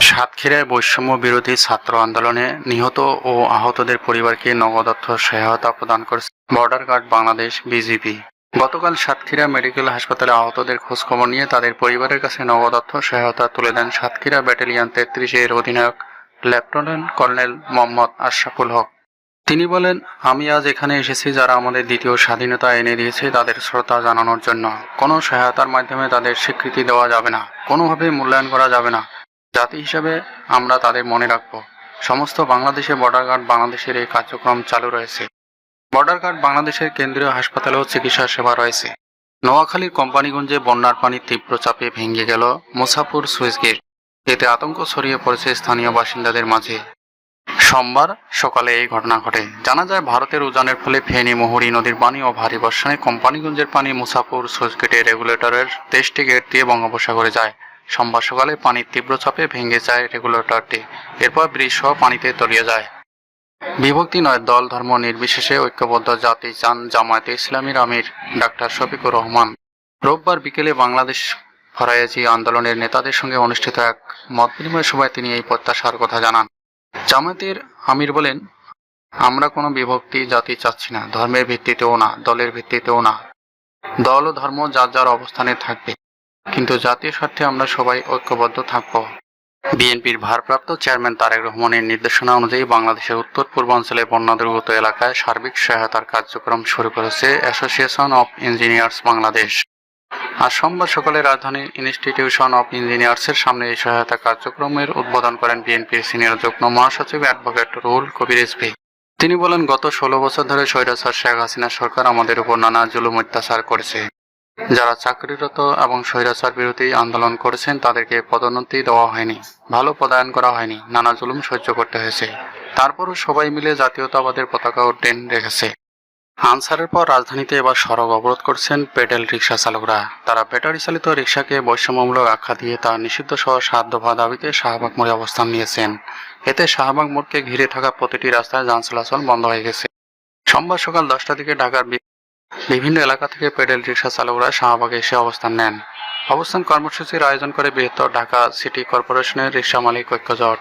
সাতক্ষীরায় বৈষম্য বিরোধী ছাত্র আন্দোলনে নিহত ও আহতদের পরিবারকে নগদ অর্থ সহায়তা প্রদান করেছে বর্ডার গার্ড বাংলাদেশ বিজিপি গতকাল সাতক্ষীরা মেডিকেল হাসপাতালে আহতদের খোঁজখবর নিয়ে তাদের পরিবারের কাছে নগদ অর্থ সহায়তা তুলে দেন সাতক্ষীরা ব্যাটালিয়ন তেত্রিশের অধিনায়ক লেফটেন্যান্ট কর্নেল মোহাম্মদ আশরাফুল হক। তিনি বলেন, আমি আজ এখানে এসেছি যারা আমাদের দ্বিতীয় স্বাধীনতা এনে দিয়েছে তাদের শ্রদ্ধা জানানোর জন্য। কোনো সহায়তার মাধ্যমে তাদের স্বীকৃতি দেওয়া যাবে না। কোনোভাবে মূল্যায়ন করা যাবে না। জাতি হিসাবে আমরা তাদের মনে রাখব। সমস্ত বাংলাদেশে বর্ডার গার্ড বাংলাদেশের এই কার্যক্রম চালু রয়েছে। বর্ডার গার্ড বাংলাদেশের কেন্দ্রীয় হাসপাতালেও চিকিৎসা সেবা রয়েছে। নোয়াখালীর কোম্পানিগঞ্জে বন্যার পানি তীব্র চাপে ভেঙে গেল মুসাপুর সুইচ গেট। এতে আতঙ্ক ছড়িয়ে পড়েছে স্থানীয় বাসিন্দাদের মাঝে। সোমবার সকালে এই ঘটনা ঘটে। জানা যায়, ভারতের উজানের ফলে ফেনী, মুহুরী নদীর পানি ও ভারী বর্ষণে কোম্পানিগঞ্জের পানি মুসাপুর সুইচ গেটের রেগুলেটরের তেইশটি গেট দিয়ে বঙ্গোপসাগরে যায়। সোমবার সকালে পানির তীব্র চাপে ভেঙে যায় রেগুলেটরটি, এরপর ব্রিজ সহ পানিতে তলিয়ে যায়। বিভক্তি নয়, দল, ধর্ম নির্বিশেষে ঐক্যবদ্ধ জাতি চান জামায়াতে ইসলামীর আমির ডাক্তার শফিকুর রহমান। রোববার বিকেলে বাংলাদেশ ফরায়েজি আন্দোলনের নেতাদের সঙ্গে অনুষ্ঠিত এক মত বিনিময় সভায় তিনি এই প্রত্যাশার কথা জানান। জামায়াতের আমির বলেন, আমরা কোনো বিভক্তি জাতি চাচ্ছি না, ধর্মের ভিত্তিতেও না, দলের ভিত্তিতেও না। দল ও ধর্ম যার যার অবস্থানে থাকবে। কিন্তু জাতীয় স্বার্থে আমরা সবাই ঐক্যবদ্ধ থাকব। বিএনপির ভারপ্রাপ্ত চেয়ারম্যান তারেক রহমানের নির্দেশনা অনুযায়ী বাংলাদেশের উত্তর পূর্বাঞ্চলে বন্যা দুর্গত এলাকায় সার্বিক সহায়তার কার্যক্রম শুরু করেছে অ্যাসোসিয়েশন অফ ইঞ্জিনিয়ার্স বাংলাদেশ। আজ সোমবার সকালে রাজধানীর ইনস্টিটিউশন অফ ইঞ্জিনিয়ার্সের সামনে এই সহায়তা কার্যক্রমের উদ্বোধন করেন বিএনপির সিনিয়র যুগ্ম মহাসচিব অ্যাডভোকেট রুহুল কবির রিজভী তিনি বলেন, গত ষোলো বছর ধরে স্বৈরাচার শেখ হাসিনা সরকার আমাদের উপর নানা জুলুম অত্যাচার করেছে। যারা চাকরিরত এবং স্বৈরাচার বিরোধী আন্দোলন করেছেন, তাদেরকে পদোন্নতি দেওয়া হয়নি। ভালো পদায়ন করা হয়নি। নানা জুলুম সহ্য করতে হয়েছে। তারপরও সবাই মিলে জাতীয়তাবাদের পতাকা উড্ডীন রেখেছে। আনসারের পর রাজধানীতে এবার সড়ক অবরোধ করছেন পেডেল রিক্সা চালকরা। তারা ব্যাটারি চালিত রিক্সাকে বৈষম্যমূলক আখ্যা দিয়ে তা নিষিদ্ধ সহ সাত দফা দাবিতে শাহবাগ মোড়ে অবস্থান নিয়েছেন। এতে শাহবাগ মোড়কে ঘিরে থাকা প্রতিটি রাস্তায় যান চলাচল বন্ধ হয়ে গেছে। সোমবার সকাল দশটা থেকে ঢাকার বিভিন্ন এলাকা থেকে পেডেল রিক্সা চালকরা শাহবাগে এসে অবস্থান নেন। অবস্থান কর্মসূচির আয়োজন করে বৃহত্তর ঢাকা সিটি কর্পোরেশনের রিক্সা মালিক ঐক্য জোট